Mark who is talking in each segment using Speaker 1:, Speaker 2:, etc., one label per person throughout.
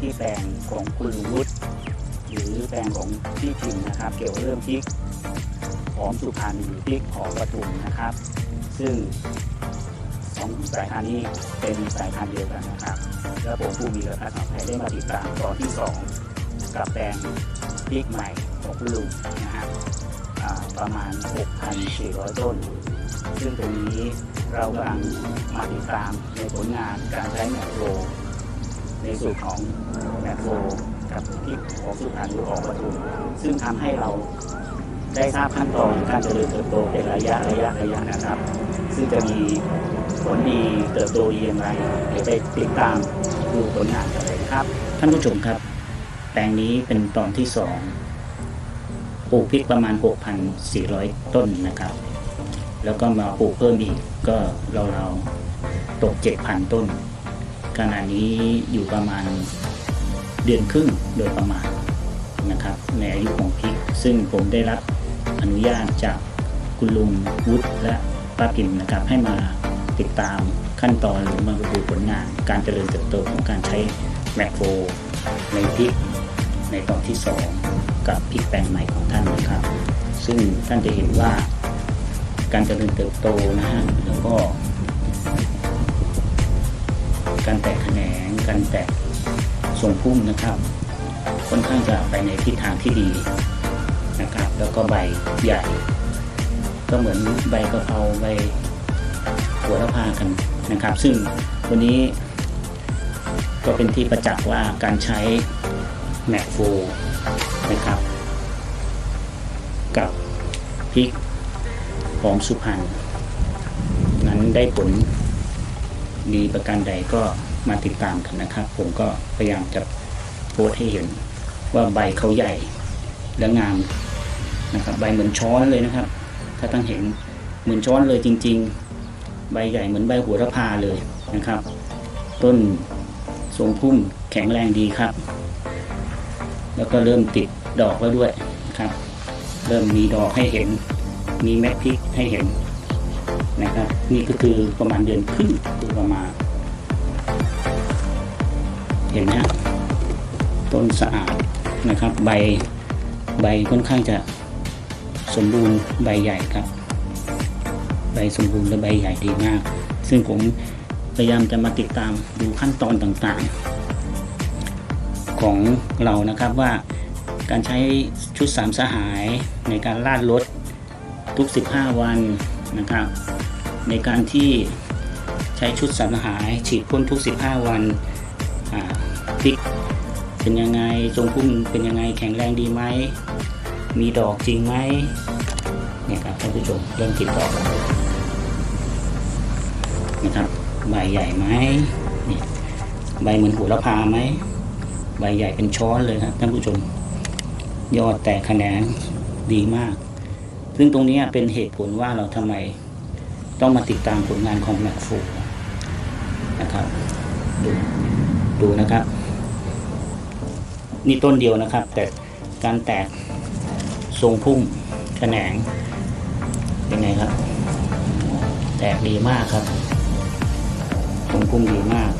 Speaker 1: ที่แปลงของคุณลุงวุฒิหรือแปลงของพี่พิมนะครับ เกี่ยวเรื่องพริกหอมสุพรรณหรือพริกหอมปทุมนะครับ ซึ่งสองสายพันธุ์นี้เป็นสายพันธุ์เดียวกันนะครับ แล้วผมผู้มีรพัฒน์สังไทยได้มาติดตามตอนที่ 2 กับแปลงพริกใหม่ของคุณลุงนะฮะอ่าประมาณ 6,400 ต้น ซึ่งตรงนี้เรากำลังมาติดตามในผลงานการใช้แมคโคร ในสูตรของแมคโครกับพริกของสุพรรณหรือของปทุมซึ่งทำให้เราได้ทราบขั้นตอนการเจริญเติบโตเป็นระยะระยะระยะนะครับ ซึ่งจะมีผลดีเติบโตดีอย่างไรเดี๋ยวไปติดตามดูผลงานกันเลยครับ ท่านผู้ชมครับ แปลงนี้เป็นตอนที่สองปลูกพริกประมาณ 6,400 ต้นนะครับ แล้วก็มาปลูกเพิ่มอีกก็เราๆตก 7,000 ต้น ขณะนี้อยู่ประมาณเดือนครึ่งโดยประมาณนะครับ ในอายุของพริก ซึ่งผมได้รับอนุญาตจากคุณลุงวุฒิและป้าพิมนะครับ ให้มาติดตามขั้นตอนหรือมาดูผลงาน การเจริญเติบโตของการใช้แมคโครในพริกในตอนที่ 2 กับพริกแปลงใหม่ของท่านนะครับ ซึ่งท่านจะเห็นว่าการเจริญเติบโตนะฮะแล้วก็ การแตกแขนง การแตกทรงพุ่มนะครับ ค่อนข้างจะไปในทิศทางที่ดีนะครับ แล้วก็ใบใหญ่ ก็เหมือนใบกระเพราใบหัวละพากันนะครับ ซึ่งวันนี้ก็เป็นที่ประจักษ์ว่าการใช้แมคโฟนะครับ กับพริกหอมสุพรรณนั้นได้ผล มีประการใดก็มาติดตามกันนะครับ ผมก็พยายามจะโพสให้เห็นว่าใบเขาใหญ่และงามนะครับ ใบเหมือนช้อนเลยนะครับ ถ้าตั้งเห็นเหมือนช้อนเลยจริง ๆ ใบใหญ่เหมือนใบหัวระพาเลยนะครับ ต้นทรงพุ่มแข็งแรงดีครับ แล้วก็เริ่มติดดอกแล้วด้วยนะครับ เริ่มมีดอกให้เห็น มีแม็กพริกให้เห็น นะครับ นี่ก็คือประมาณเดือนครึ่งโดยประมาณ เห็นไหมต้นสะอาดนะครับ ใบใบค่อนข้างจะสมบูรณ์ใบใหญ่ครับ ใบสมบูรณ์และใบใหญ่ดีมาก ซึ่งผมพยายามจะมาติดตามดูขั้นตอนต่างๆ ของเรานะครับว่าการใช้ชุดสามสหายในการลาดรถทุก 15 วัน นะครับ ในการที่ใช้ชุดสารหายฉีดพ่นทุก 15 วันพริกเป็นยังไงทรงพุ่มเป็นยังไงแข็งแรงดีไหม มีดอกจริงไหมเนี่ยครับท่านผู้ชมเริ่มติดดอกนะครับใบใหญ่ไหมนี่ใบเหมือนหัวละพาไหมใบใหญ่เป็นช้อนเลยครับท่านผู้ชม ยอดแตกแขนงดีมาก ซึ่งตรงนี้เป็นเหตุผลว่าเราทำไมต้องมาติดตามผลงานของแมคฟูนะครับดูดูนะครับ นี่ต้นเดียวนะครับ แต่การแตกทรงพุ่มแขนงเป็นไงครับ แตกดีมากครับทรงพุ่มดีมาก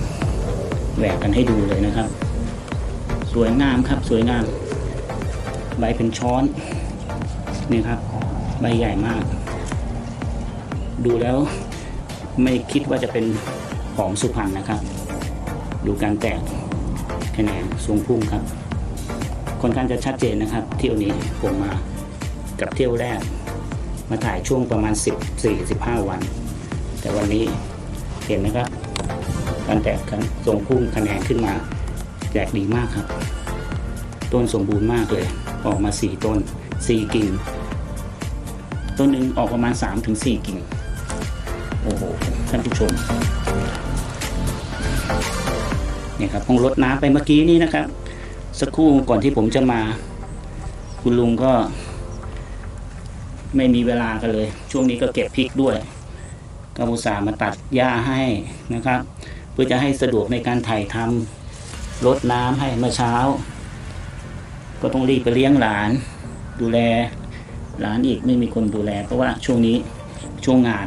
Speaker 1: แหวกกันให้ดูเลยนะครับ สวยงามครับสวยงาม ใบเป็นช้อนนี่ครับ ใบใหญ่มาก ดูแล้วไม่คิดว่าจะเป็นหอมสุพรรณนะครับ ดูการแตกแขนงทรงพุ่มครับค่อนข้างจะชัดเจนนะครับ เที่ยวนี้ผมมากับเที่ยวแรก มาถ่ายช่วงประมาณ 14-15 วัน แต่วันนี้เห็นนะครับ การแตกทรงพุ่มแขนขึ้นมาแตกดีมากครับ ต้นสมบูรณ์มากเลย ออกมา 4 ต้น 4 กิ่ง ต้นหนึ่งออกประมาณ 3-4 กิ่ง โอ้โห ท่านผู้ชมเนี่ยครับผมรดน้ำไปเมื่อกี้นี้นะครับ สักครู่ก่อนที่ผมจะมา คุณลุงก็ ไม่มีเวลากันเลย ช่วงนี้ก็เก็บพริกด้วยก็อุตส่ามาตัดหญ้าให้นะครับ เพื่อจะให้สะดวกในการถ่ายทำรดน้ำให้เมื่อเช้า ก็ต้องรีบไปเลี้ยงหลาน ดูแล ร้านอีกไม่มีคนดูแล เพราะว่าช่วงนี้ช่วงงาน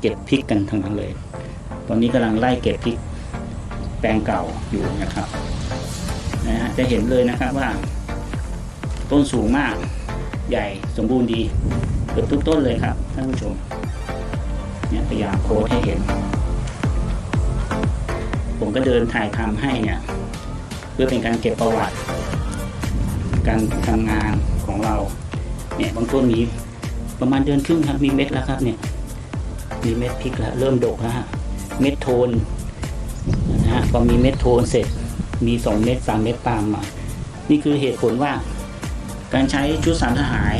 Speaker 1: เก็บพริกกันทั้งนั้นเลย ตอนนี้กำลังไล่เก็บพริกแปลงเก่าอยู่นะครับนะฮะจะเห็นเลยนะครับว่า ต้นสูงมากใหญ่สมบูรณ์ดีเกือบทุกต้นเลยครับท่านผู้ชมเนี่ยพยายามโค้ดให้เห็น ผมก็เดินถ่ายทำให้เนี่ยเพื่อเป็นการเก็บประวัติ การทำงานของเรา เนี่ยบางต้นมีประมาณเดือนครึ่งครับมีเม็ดแล้วครับเนี่ยมีเม็ดพริกแล้วเริ่มดกแล้วฮะเม็ดโทนนะฮะพอมีเม็ดโทนเสร็จมีสองเม็ดสามเม็ดตามมา นี่คือเหตุผลว่า การใช้ชุดสารทหาย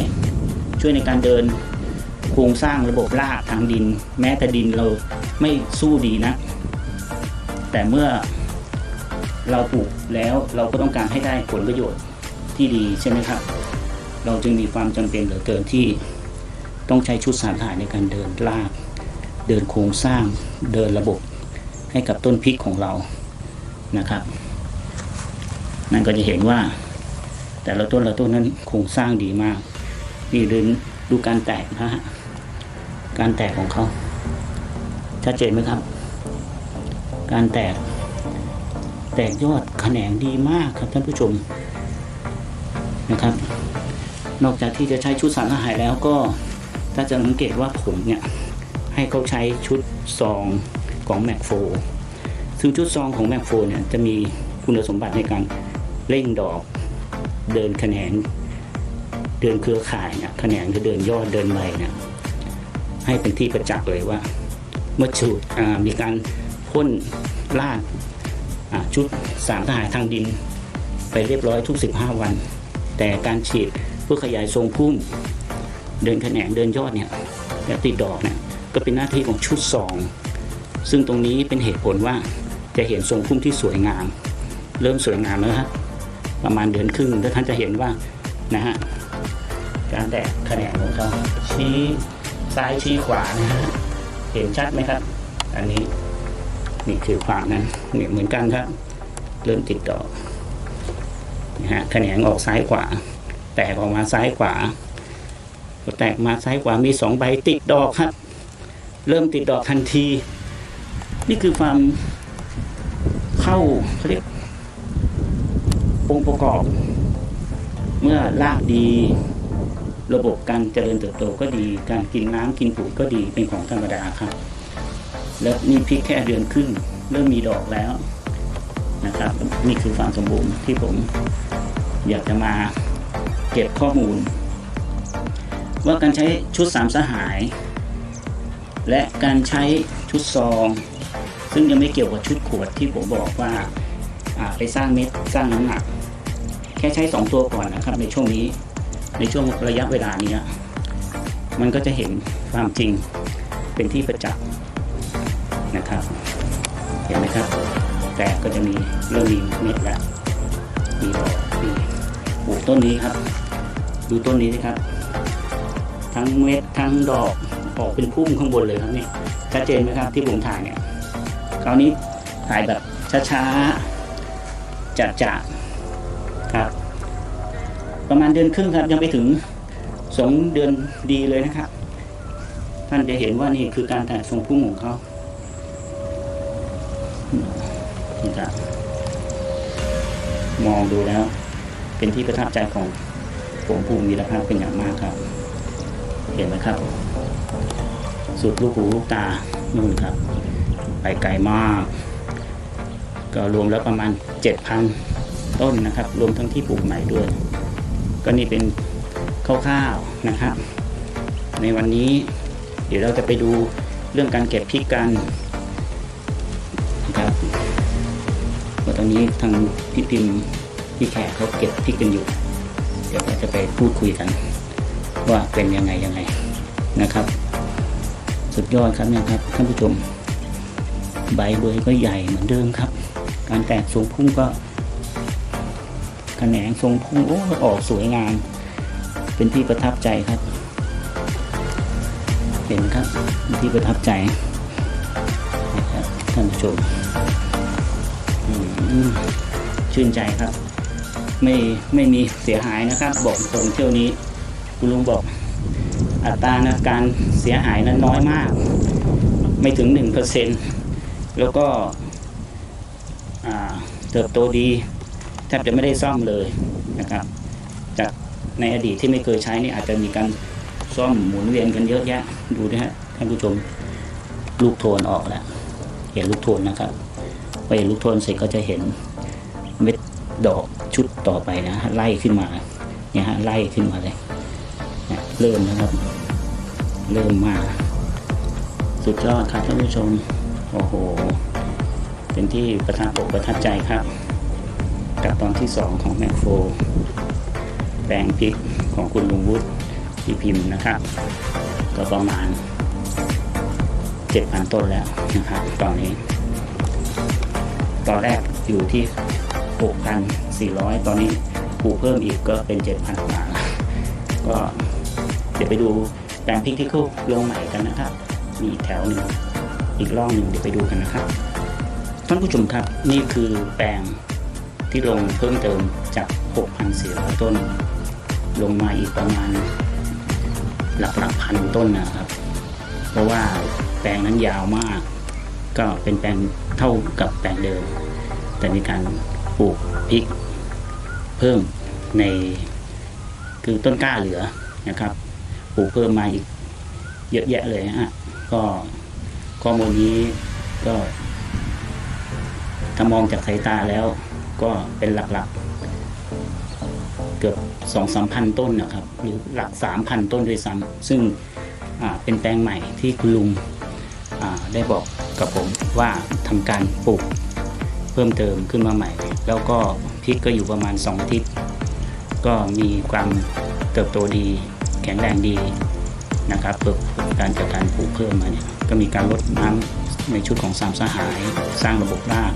Speaker 1: ช่วยในการเดินโครงสร้างระบบรากทางดิน แม้แต่ดินเราไม่สู้ดีนะ แต่เมื่อเราปลูกแล้วเราก็ต้องการให้ได้ผลประโยชน์ที่ดีใช่ไหมครับ เราจึงมีความจำเป็นเหลือเกินที่ต้องใช้ชุดสารทหารในการเดินรากเดินโครงสร้างเดินระบบให้กับต้นพริกของเรานะครับ นั่นก็จะเห็นว่า แต่ละต้นละต้นนั้นโครงสร้างดีมาก นี่ดูดูการแตกนะฮะการแตกของเขาชัดเจนไหมครับ การแตก แตกยอดแขนงดีมากครับท่านผู้ชมนะครับ นอกจากที่จะใช้ชุดสารอาหารแล้วก็ถ้าจะสังเกตว่าผมเนี่ย ให้เขาใช้ชุดซองของแมกโฟซึ่งชุดซองของแมกโฟเนี่ยจะมีคุณสมบัติในการเร่งดอกเดินแขนงเดินเครือข่ายเนี่ยแขนงจะเดินยอดเดินใบเนี่ยให้เป็นที่ประจักษ์เลยว่า เมื่อชุดมีการพ่นลาดชุดสารทหารทางดิน ไปเรียบร้อยทุก 15 วัน แต่การฉีด พื่อขยายทรงพุ่มเดินแขนงเดินยอดเนี่ยและติดดอกเนี่ยก็เป็นหน้าที่ของชุดสองซึ่งตรงนี้เป็นเหตุผลว่าจะเห็นทรงพุ่มที่สวยงาม เริ่มสวยงามแล้วฮะประมาณเดือนครึ่งแล้วท่านจะเห็นว่านะฮะการแตกแขนงของเขาชี้ซ้ายชี้ขวานะฮะเห็นชัดไหมครับ อันนี้นี่คือความนั้นเนี่ยเหมือนกันครับ เริ่มติดดอกนะฮะแขนงออกซ้ายขวา แตกออกมาซ้ายขวาพอแตกมาซ้ายขวามีสองใบติดดอกครับ เริ่มติดดอกทันที นี่คือความเข้าเขาเรียกองค์ประกอบ เมื่อรากดี ระบบการเจริญเติบโตก็ดี การกินน้ำกินปุ๋ยก็ดีเป็นของธรรมดาครับ แล้วนี่พริกแค่เดือนครึ่งเริ่มมีดอกแล้วนะครับ นี่คือความสมบูรณ์ที่ผมอยากจะมา ก็บข้อมูล ว่าการใช้ชุดสามสหาย และการใช้ชุดซอง ซึ่งยังไม่เกี่ยวกับชุดขวดที่ผมบอกว่าไปสร้างเม็ดสร้างน้ำหนัก แค่ใช้สองตัวก่อนนะครับ ในช่วงนี้ในช่วงระยะเวลานี้มันก็จะเห็นความจริงเป็นที่ประจักษ์นะครับ เห็นไหมครับ แต่ก็จะมีเริ่มมีเม็ดแล้วมีดอกมีโอ้ต้นนี้ครับ ดูต้นนี้นะครับ ทั้งเม็ดทั้งดอกออกเป็นพุ่มข้างบนเลยครับนี่ชัดเจนไหมครับที่ผมถ่ายเนี่ยคราวนี้ถ่ายแบบช้าๆจะๆครับ ประมาณเดือนครึ่งครับยังไม่ถึงสองเดือนดีเลยนะครับ ท่านจะเห็นว่านี่คือการถ่ายทรงพุ่มของเขานี่ครับมองดูแล้ว เป็นที่ประทับใจของ ผมภูมิวีรภาพเป็นอย่างมากครับ เห็นไหมครับ สุดลูกหูลูกตานู่นครับ ไปไกลมาก ก็รวมแล้วประมาณ 7,000 ต้นนะครับ รวมทั้งที่ปลูกใหม่ด้วย ก็นี่เป็นคร่าวๆนะครับ ในวันนี้เดี๋ยวเราจะไปดูเรื่องการเก็บพริกกันนะครับว่าตอนนี้ทางพี่พิมพี่แขกเขาเก็บพริกกันอยู่ เดี๋ยวเราจะไปพูดคุยกัน ว่าเป็นยังไงยังไงนะครับ สุดยอดครับนี่ยครับท่านผู้ชม ใบเบยก็ใหญ่เหมือนเดิมครับ การแตกทรงพุ่งก็แขนงทรงพุ่งโอ้ออกสวยงาม เป็นที่ประทับใจครับ เห็นครับเป็นที่ประทับใจนะครับท่านผู้ชมชื่นใจครับ ไม่ไม่มีเสียหายนะครับ บอกตรงเที่ยวนี้คุณลุงบอกอัตราการเสียหายนั้นน้อยมาก ไม่ถึง 1%แล้วก็เติบโตดีแทบจะไม่ได้ซ่อมเลยนะครับ จากในอดีตที่ไม่เคยใช้นี่อาจจะมีการซ่อมหมุนเวียนกันเยอะแยะ ดูนะฮะท่านผู้ชมลูกโทนออกแล้ว เห็นลูกโทนนะครับพอเห็นลูกโทนเสร็จก็จะเห็นเม็ด ดอกชุดต่อไปนะไล่ขึ้นมาเนี่ยฮะไล่ขึ้นมาเลยเนี่ยเริ่มนะครับ เริ่มมา สุดยอดครับท่านผู้ชมโอ้โหเป็นที่ประทับอกประทับใจครับ กับตอนที่สองของแมคโฟแปลงพริกของคุณลุงวุฒิที่พิมพ์นะครับ ก็ประมาณ7,000ต้นแล้วนะครับตอนนี้ ตอนแรกอยู่ที่ 6,400 ตอนนี้ปลูกเพิ่มอีกก็เป็น 7,000กว่าแล้วก็เดี๋ยวไปดูแปลงพริกที่เขาลงใหม่กันนะครับ มีอีกแถวหนึ่งอีกร่องหนึ่งเดี๋ยวไปดูกันนะครับ ท่านผู้ชมครับนี่คือแปลงที่ลงเพิ่มเติมจาก 6,400 ต้น ลงมาอีกประมาณ หลักหลักพันต้นนะครับ เพราะว่าแปลงนั้นยาวมาก ก็เป็นแปลงเท่ากับแปลงเดิม แต่มีการ ปลูกพริกเพิ่มในคือต้นกล้าเหลือนะครับปลูกเพิ่มมาอีกเยอะแยะเลยฮะก็ข้อมูลนี้ก็ถ้ามองจากสายตาแล้วก็เป็นหลักๆ เกือบสองสามพันต้นนะครับ หรือหลักสามพันต้นด้วยซ้ำซึ่งเป็นแปลงใหม่ที่คุณลุงได้บอกกับผมว่าทำการปลูก พิ่มเติมขึ้นมาใหม่ แล้วก็พริกก็อยู่ประมาณ 2 อาทิตย์ ก็มีความเติบโตดี แข็งแรงดีนะครับเพิ่มการจากการปลูกเพิ่มมาเนี่ยก็มีการลดน้ำในชุดของสามสหาย สร้างระบบราก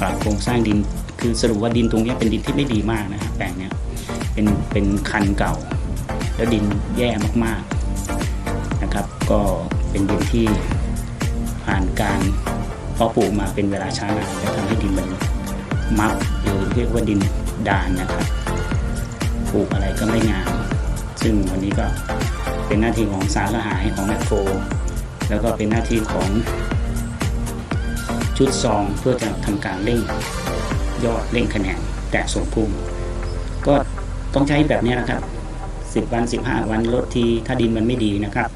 Speaker 1: ปรับโครงสร้างดิน คือสรุปว่าดินตรงนี้เป็นดินที่ไม่ดีมากนะแปลงเนี้ยเป็นเป็นคันเก่า แล้วดินแย่มากๆนะครับ ก็เป็นดินที่ผ่านการ พาะปลูกมาเป็นเวลาช้านานและทำให้ดินมันมักหรือเรียกว่าดินดานนะครับปลูกอะไรก็ไม่งาม ซึ่งวันนี้ก็เป็นหน้าที่ของสารสหายของแมคโครแล้วก็เป็นหน้าที่ของชุดซองเพื่อจะทำการเร่งยอดเร่งคะแนนแตะส่งพุ่มก็ต้องใช้แบบนี้นะครับ 10 วัน 15 วันลดทีถ้าดินมันไม่ดีนะครับ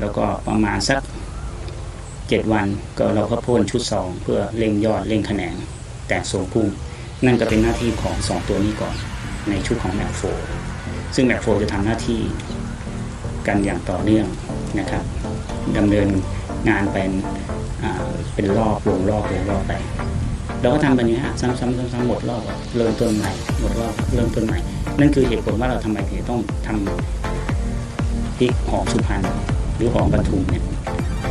Speaker 1: แล้วก็ประมาณสัก 7 วันก็เราก็พ่นชุดซองเพื่อเร่งยอดเร่งคะแนนแตะส่งพุ่มนั่นก็เป็นหน้าที่ของ 2 ตัวนี้ก่อนในชุดของแมคโฟซึ่งแมคโฟจะทำหน้าที่กันอย่างต่อเนื่องนะครับดำเนินงานเป็นเป็นรอบวงรอบวงรอบไปเราก็ทำแบบนี้ฮะซ้ำๆซ้ำๆหมดรอบเริ่มต้นใหม่หมดรอบเริ่มต้นใหม่ นั่นคือเหตุผลว่าเราทำไมถึงต้องทำพริกหอมสุพรรณหรือหอมปทุมเนี่ย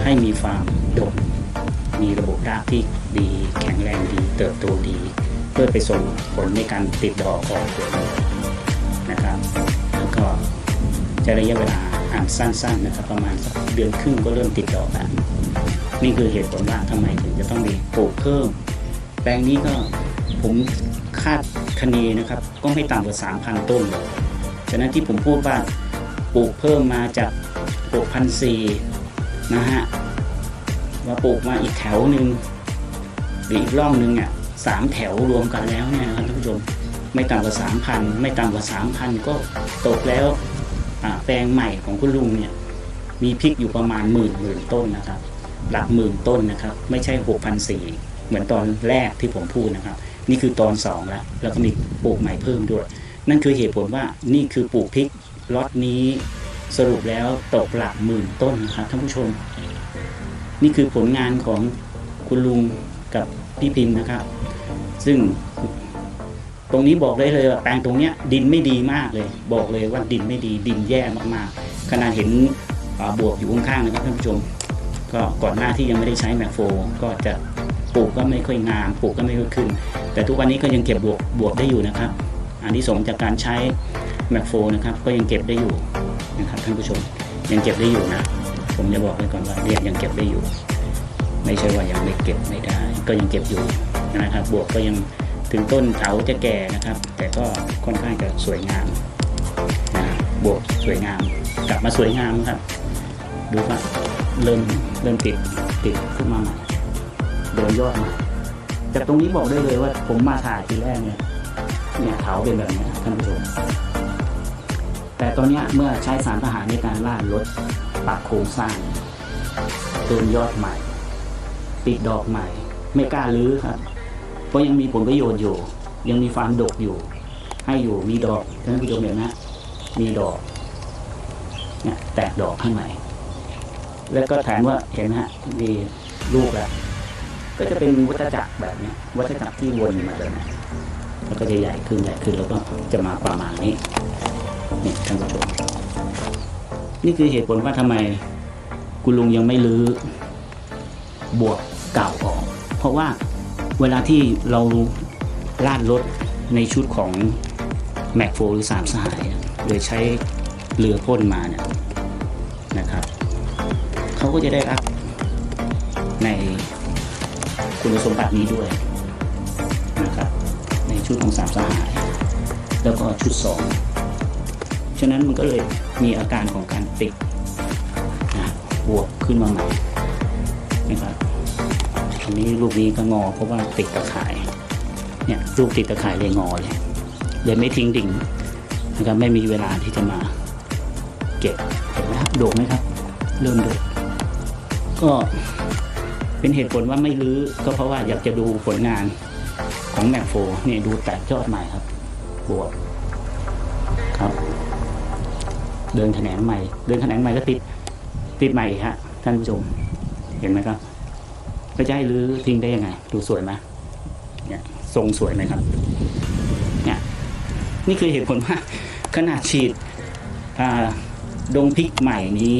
Speaker 1: ให้มีฟามดกมีระบบรากที่ดี แข็งแรงดี เติบโตดี เพื่อไปส่งผลในการติดดอกออกผลนะครับ แล้วก็ใช้ระยะเวลาอ่านสั้นๆนะครับประมาณสักเดือนครึ่งก็เริ่มติดดอกแล้วนี่คือเหตุผลว่าทำไมถึงจะต้องมีปลูกเพิ่ม แปลงนี้ก็ผมคาดคะเนนะครับ ก็ไม่ต่ำกว่า 3,000 ต้นเลยฉะนั้นที่ผมพูดว่าปลูกเพิ่มมาจาก6,400 นะฮะมาปลูกมาอีกแถวหนึ่งหรืออีกร่องหนึ่งเนี่ยสามแถวรวมกันแล้วเนี่ยครับท่านผู้ชมไม่ต่ำกว่า3,000ไม่ต่ำกว่า3,000ก็ตกแล้วแปลงใหม่ของคุณลุงเนี่ยมีพริกอยู่ประมาณหมื่นหมื่นต้นนะครับ หลักหมื่นต้นนะครับ ไม่ใช่หกพันสี่เหมือนตอนแรกที่ผมพูดนะครับ นี่คือตอนสองแล้วแล้วก็มีปลูกใหม่เพิ่มด้วย นั่นคือเหตุผลว่านี่คือปลูกพริกล็อตนี้ สรุปแล้วตกหลักหมื่นต้นนะครับท่านผู้ชม นี่คือผลงานของคุณลุงกับพี่พิมพ์นะครับ ซึ่งตรงนี้บอกได้เลยว่าแปลงตรงเนี้ยดินไม่ดีมากเลย บอกเลยว่าดินไม่ดีดินแย่มากๆขนาดเห็นบวกอยู่ข้างๆนะครับท่านผู้ชม ก็ก่อนหน้าที่ยังไม่ได้ใช้แมคโฟก็จะปลูกก็ไม่ค่อยงามปลูกก็ไม่ค่อยขึ้น แต่ทุกวันนี้ก็ยังเก็บบวกบวกได้อยู่นะครับ อันที่สองจากการใช้แมคโฟนะครับก็ยังเก็บได้อยู่ นะครับท่านผู้ชมยังเก็บได้อยู่นะ ผมจะบอกไว้ก่อนว่าเนี่ยยังเก็บได้อยู่ ไม่ใช่ว่ายังไม่เก็บไม่ได้ ก็ยังเก็บอยู่นะครับ บวกก็ยังถึงต้นเถาจะแก่นะครับ แต่ก็ค่อนข้างจะสวยงามนะบวกสวยงาม กลับมาสวยงามครับดูครับเริ่มเริ่มติดติดขึ้นมาใหม่เดินยอดมาจากตรงนี้บอกได้เลยว่าผมมาถ่ายทีแรกเนี่ยเนี่ยเขาเป็นแบบนี้ท่านผู้ชม แต่ตอนนี้เมื่อใช้สารทหารในการล่าลดปรับโครงสร้างเติมยอดใหม่ ติดดอกใหม่ ไม่กล้าลื้อครับ เพราะยังมีผลประโยชน์อยู่ ยังมีฟาร์มดกอยู่ ให้อยู่มีดอกท่านผู้ชมเห็นไหมมีดอกเนี่ยแตกดอกข้างในแล้วก็แถมว่าเห็นไหมฮะมีลูกแล้วก็จะเป็นวัฏจักรแบบนี้วัฏจักรที่วนมาแบบนี้แล้วก็จะใหญ่ขึ้นใหญ่ขึ้นแล้วก็จะมาประมาณนี้ นี่ท่านผู้ชมนี่คือเหตุผลว่าทำไมคุณลุงยังไม่รื้อบวกเก่าออก เพราะว่าเวลาที่เราลาดรถในชุดของแม็กโฟหรือสามสหายโดยใช้เรือพ่นมาเนี่ยนะครับเขาก็จะได้รับในคุณสมบัตินี้ด้วยนะครับในชุดของสามสหาย แล้วก็ชุดสองะนั้นมันก็เลยมีอาการของการติดนะบวกขึ้นมาใหม่นะครับอันนี้ลูกนี้ก็งอเพราะว่าติดตะข่ายเนี่ยลูกติดตะข่ายเลยงอเลยเลยไม่ทิ้งดิ่งนะครับไม่มีเวลาที่จะมาเก็บเห็นไหมครับโดกไหมครับ เริ่มโดกก็เป็นเหตุผลว่าไม่รื้อก็เพราะว่าอยากจะดูผลงานของแมคโฟเนี่ยดูแตกยอดใหม่ครับบวก เดินแขนงใหม่ เดินแขนงใหม่ก็ติดติดใหม่อีกฮะ ท่านผู้ชม เห็นไหมครับก็จะให้รื้อทิ้งได้ยังไง ดูสวยไหมเนี่ยทรงสวยไหมครับเนี่ยนี่คือเหตุผลว่าขนาดฉีดอ่าดงพริกใหม่นี้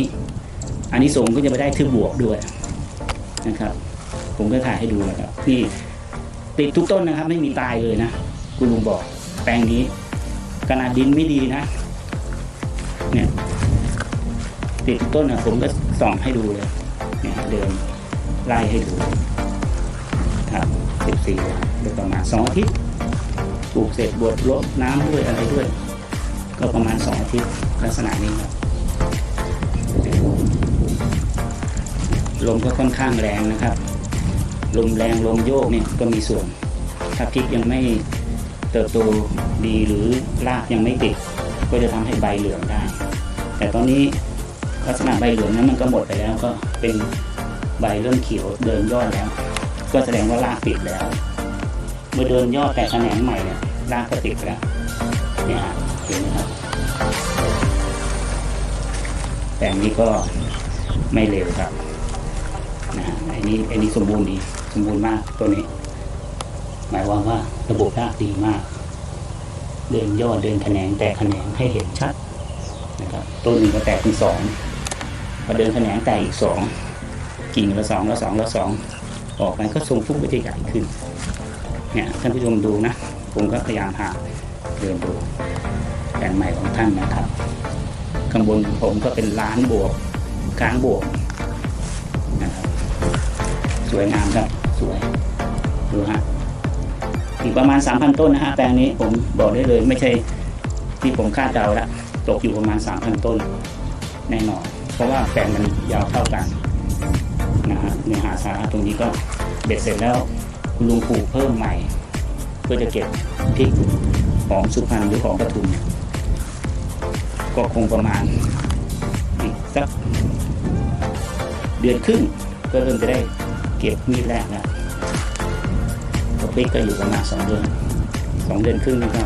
Speaker 1: อันนี้สงก็จะไม่ได้ทึบบวกด้วยนะครับ ผมก็ถ่ายให้ดูนะครับนี่ติดทุกต้นนะครับ ไม่มีตายเลยนะ คุณลุงบอกแปลงนี้ขนาดดินไม่ดีนะ ติดต้นนะผมก็ส่องให้ดูเลยเนี่ยเดินไล่ให้ดูครับสิบสี่วันโดยประมาณสองอาทิตย์ปลูกเสร็จบดลดน้ำด้วยอะไรด้วย ก็ประมาณสองอาทิตย์ลักษณะนี้ครับลมก็ค่อนข้างแรงนะครับ ลมแรงลมโยกเนี่ยก็มีส่วน ถ้าพริกยังไม่เติบโตดีหรือรากยังไม่ติด ก็จะทำให้ใบเหลืองได้ แต่ตอนนี้ ลักษณะใบเหลืองนั้นมันก็หมดไปแล้วก็เป็นใบเริ่มเขียวเดินยอดแล้ว ก็แสดงว่ารากติดแล้ว เมื่อเดินยอดแต่แขนงใหม่เนี่ยรากก็ติดแล้วเนี่ยเห็นไหมครับแต่นนี้ก็ไม่เร็วครับนะฮะอันนี้อันนี้สมบูรณ์ดีสมบูรณ์มากตัวนี้ หมายความว่าระบบรากดีมาก เดินยอดเดินแขนงแตกแขนงให้เห็นชัดนะครับต้นหนึ่งก็แตกเป็นสอง พอเดินแขนงแตกอีกสองกิ่งละสองละสองละสองออกไปก็ทรงพุ่งไปที่ใหญ่ขึ้นเนี่ยท่านผู้ชมดูนะผมก็พยายามหาเดินดูแผนใหม่ของท่านนะครับข้างบนผมก็เป็นล้านบวกกลางบวกนะครับสวยงามครับสวยดูฮะอีกประมาณ 3,000 ต้นนะฮะแปลงนี้ผมบอกได้เลยไม่ใช่ที่ผมคาดเดาละตกอยู่ประมาณ 3,000 ต้นแน่นอน เพราะว่าแปลงมันยาวเท่ากันนะฮะเนื้อหาสาระตรงนี้ก็เบ็ดเสร็จแล้วคุณลุงปลูกเพิ่มใหม่ เพื่อจะเก็บพริกของสุพรรณหรือของปทุม ก็คงประมาณอีกสักเดือนครึ่งก็เริ่มจะได้เก็บมีดแรกแล้วก็พริกก็อยู่ประมาณสองเดือนสองเดือนครึ่งนี่ก็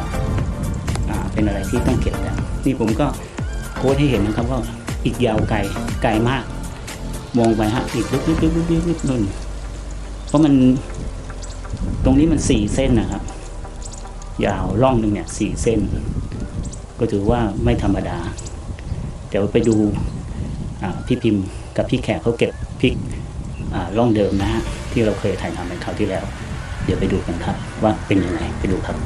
Speaker 1: เป็นอะไรที่ต้องเก็บแล้วนี่ผมก็โพสต์ให้เห็นนะครับว่า อีกยาวไกลไกลมาก มองไปฮะอีกลึกลึกลึกลึกลึกลึกนู่นเพราะมันตรงนี้มันสี่เส้นนะครับ ยาวร่องหนึ่งเนี่ยสี่เส้น ก็ถือว่าไม่ธรรมดา เดี๋ยวไปดูพี่พิมพ์กับพี่แขกเขาเก็บพริกอ่าร่องเดิมนะฮะที่เราเคยถ่ายทำในคราวที่แล้ว เดี๋ยวไปดูกันครับ ว่าเป็นยังไงไปดูครับ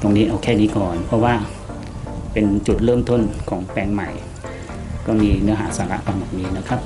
Speaker 1: ตรงนี้เอาแค่นี้ก่อน เพราะว่า เป็นจุดเริ่มต้นของแปลงใหม่ ก็มีเนื้อหาสาระประมาณนี้นะครับ